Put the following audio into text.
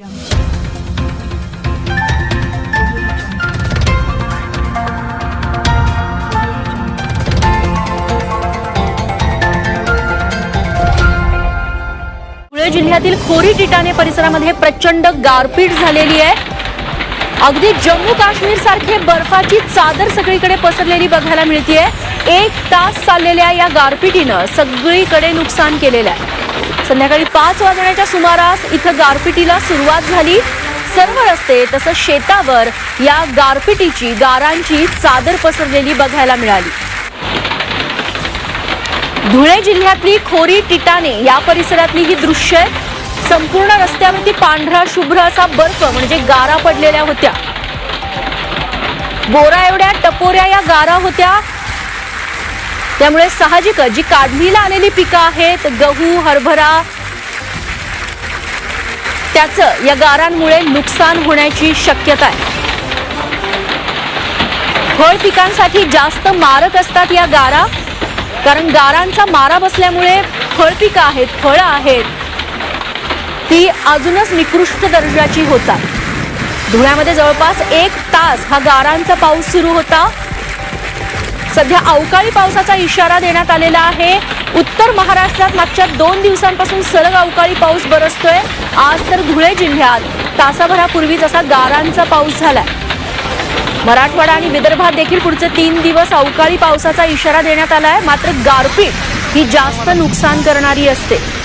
धुळे जिल्ह्यातील खोरी टिटाणे परिसरामध्ये प्रचंड गारपीट झालेली आहे. अगदी जम्मू काश्मीर सारखे बर्फाची चादर सगळीकडे पसरलेली बघायला मिळतीये. एक तास चाललेल्या या गारपिटीनं सगळीकडे नुकसान केलेलं आहे. संध्याकाळी पाच वाजण्याच्या सुमारास इथं गारपिटीला सुरुवात झाली. सर्व रस्ते तसंच शेतावर या गारपिटीची गारांची चादर पसरलेली बघायला मिळाली. धुळे जिल्ह्यातली खोरी टिटाणे या परिसरातली ही दृश्य संपूर्ण रस्त्यावरती पांढरा शुभ्र असा बर्फ म्हणजे गारा पडलेल्या होत्या. बोरा एवढ्या टपोऱ्या या गारा होत्या. त्यामुळे साहजिकच जी काढणीला आलेली पिकं आहेत गहू हरभरा त्याचं या गारांमुळे नुकसान होण्याची शक्यता आहे. फळ पिकांसाठी जास्त मारक असतात या गारा कारण गारांचा मारा बसल्यामुळे फळपिकं आहेत फळं आहेत ती अजूनच निकृष्ट दर्जाची होतात. धुळ्यामध्ये जवळपास एक तास हा गारांचा पाऊस सुरू होता. सध्या अवकाळी पावसाचा इशारा देण्यात आलेला आहे. उत्तर महाराष्ट्रात मागच्या दोन दिवसांपासून सलग अवकाळी पाऊस बरसतोय. आज तर धुळे जिल्ह्यात तासाभरापूर्वी जसा गारांचा पाऊस झालाय. मराठवाडा आणि विदर्भात देखील पुढचे तीन दिवस अवकाळी पावसाचा इशारा देण्यात आलाय. मात्र गारपीट ही जास्त नुकसान करणारी असते.